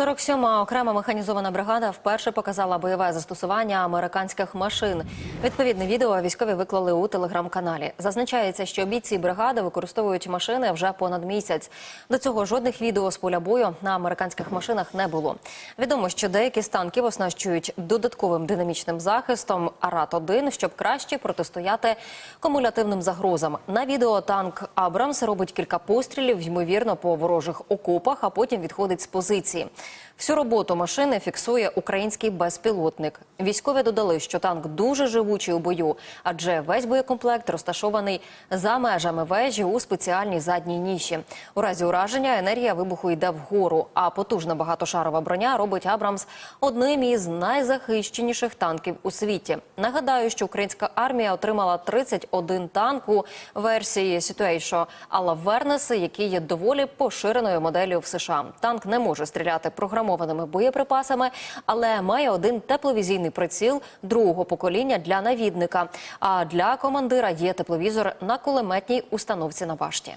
47-ма окрема механізована бригада вперше показала бойове застосування американських машин. Відповідне відео військові виклали у телеграм-каналі. Зазначається, що бійці бригади використовують машини вже понад місяць. До цього жодних відео з поля бою на американських машинах не було. Відомо, що деякі з танків оснащують додатковим динамічним захистом АРАТ-1, щоб краще протистояти кумулятивним загрозам. На відео танк Абрамс робить кілька пострілів, ймовірно, по ворожих окопах, а потім відходить з позиції. Всю роботу машини фіксує український безпілотник. Військові додали, що танк дуже живучий у бою, адже весь боєкомплект розташований за межами вежі у спеціальній задній ніші. У разі ураження енергія вибуху йде вгору, а потужна багатошарова броня робить Абрамс одним із найзахищеніших танків у світі. Нагадаю, що українська армія отримала 31 танк у версії Situation Alaverness, який є доволі поширеною моделлю в США. Танк не може стріляти програмованими боєприпасами, але має один тепловізійний приціл другого покоління для навідника. А для командира є тепловізор на кулеметній установці на башті.